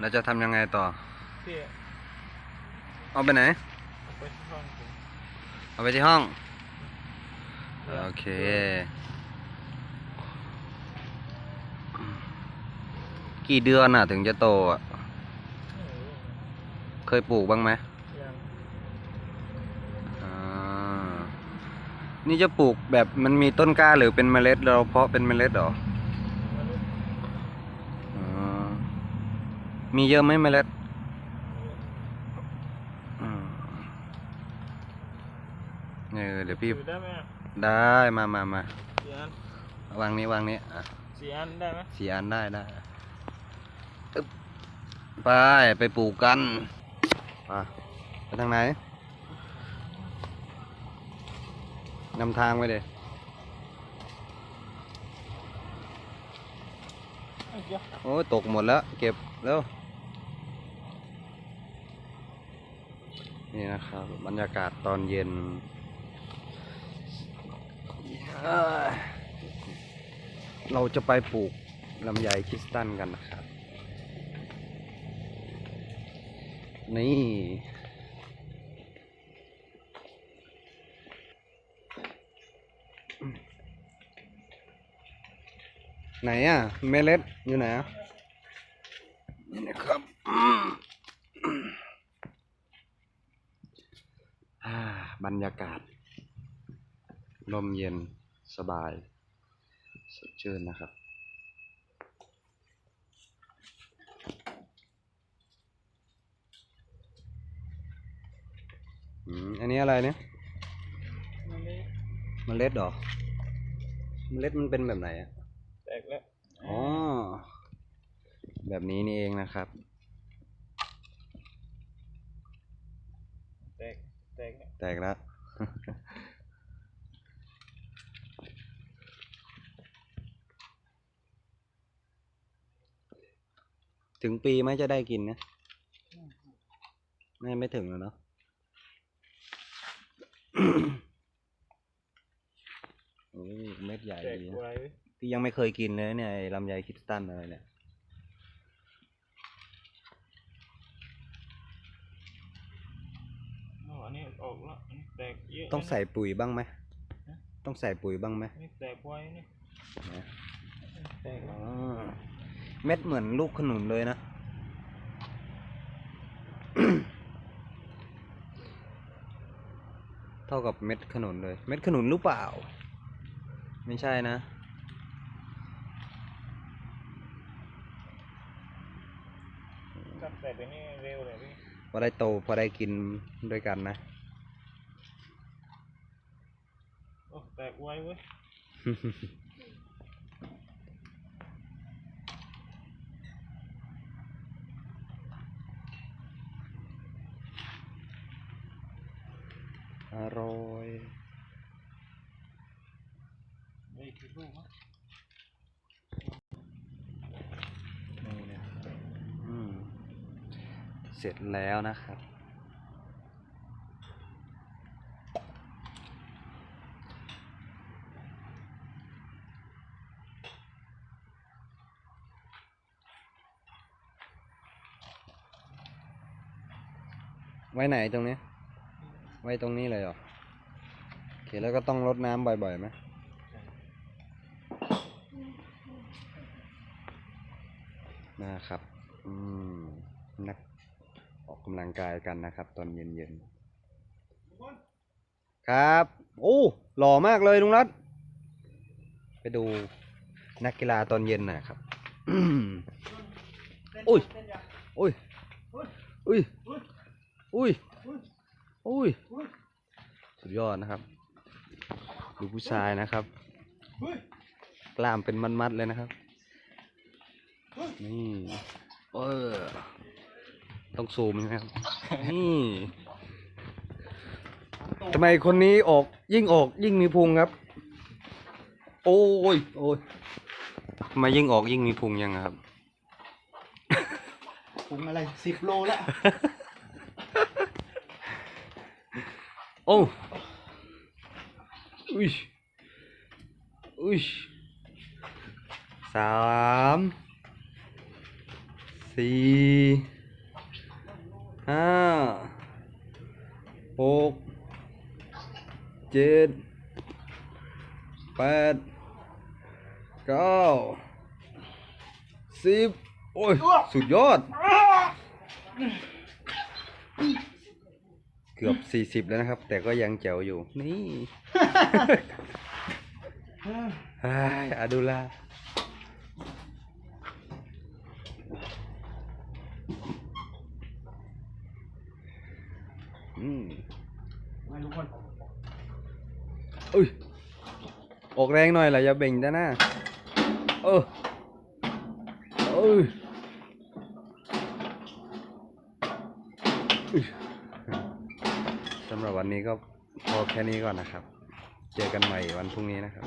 เราจะทำยังไงต่อ พี่เอาไปไหนไปที่ห้องผมเอาไปที่ห้อง โอเค กี่เดือนอะ ถึงจะโตอะ ไม่รู้เคยปลูกบ้างไหมยังอ่านี่จะปลูกแบบมันมีต้นกล้าหรือเป็นเมล็ดเราเพาะเป็นเมล็ดเหรอ ไม่รู้ อ่า มีเยอะไหมเมล็ดอืมเออเดี๋ยวพี่ถือได้ไหมอะได้มามามาสี่อันวางนี้วางนี้อะสี่อันได้ไหมสี่อันได้ได้อึ๊บไปไปปลูกกันไปไปทางไหนนำทางไปเลยเอ้ยเดี๋ยวโอ้ยตกหมดแล้ว เก็บแล้ว นี่นะครับบรรยากาศตอนเย็นเราจะไปปลูกลำไยคริสตันกันนะครับ นี่ ไหนอะ เมล็ดอยู่ไหนอะนี่นะครับอืมอ่า บรรยากาศ ลมเย็นสบาย สดชื่นนะครับ อืม อันนี้อะไรเนี่ยมันไม่เมล็ดเหรอเมล็ดมันเป็นแบบไหนอะแตกแล้ว อ๋อ แบบนี้นี่เองนะครับ แตก แตกแล้วแตกแล้ว ถึงปีไหมจะได้กินนะไม่ไม่ถึงแล้วเนาะโอ้ยเม็ดใหญ่แตกดีไวนะเว้ยพี่ยังไม่เคยกินเลยเนี่ยไอ้ลำไยคริสตันอะไรเนี่ย อ๋ออันนี้ออกแล้วอันนี้แตกเยอะต้องใส่ปุ๋ยบ้างไหมฮะต้องใส่ปุ๋ยบ้างไหมอันนี้แตกไวนี่นะแตกอ๋อเม็ดเหมือนลูกขนุนเลยนะ เท่ากับเม็ดขนุนเลย เม็ดขนุนหรือเปล่า ไม่ใช่นะถ้าแตกไปนี่เร็วเลยพี่ พอได้โตพอได้กินด้วยกันนะ โอ้แตกไวเว้ยอร่อยเฮ้ยคือลูกนะนี่นะอืม เสร็จแล้วนะครับ ไว้ไหนตรงนี้ ไว้ตรงนี้เลยเหรอโอเคแล้วก็ต้องรดน้ำบ่อยๆไหมนะครับ อืม นักออกกำลังกายกันนะครับ ตอนเย็นๆ ครับ โอ้ หล่อมากเลยลุงรัตไปดูนักกีฬาตอนเย็นหน่อยครับอุ้ยอุ้ยอุ้ย อุ้ย อุ้ย สุดยอดนะครับ ดูผู้ชายนะครับ กล้ามเป็นมัดๆเลยนะครับ นี่ เออ ต้องซูมนะครับ นี่ทำไมคนนี้ออกยิ่งออกยิ่งมีพุงครับ โอ้ย โอ้ยทำไมยิ่งออกยิ่งมีพุงยังครับถุงอะไรสิบโลแล้ว โอ้อุ้ยอุ้ยสามสี่ห้าหกเจ็ดแปดเก้าสิบโอ้ย สุดยอด กือบสี่สิบแล้วนะครับ แต่ก็ยังแจ๋วอยู่ นี่ไอ้ยอาดูลาอืมมาทุกคนอุ้ย ออกแรงหน่อยล่ะอย่าเบ่งด้านหน้าเออเอ้ยอุ๊ยสำหรับวันนี้ก็พอแค่นี้ก่อนนะครับ เจอกันใหม่วันพรุ่งนี้นะครับ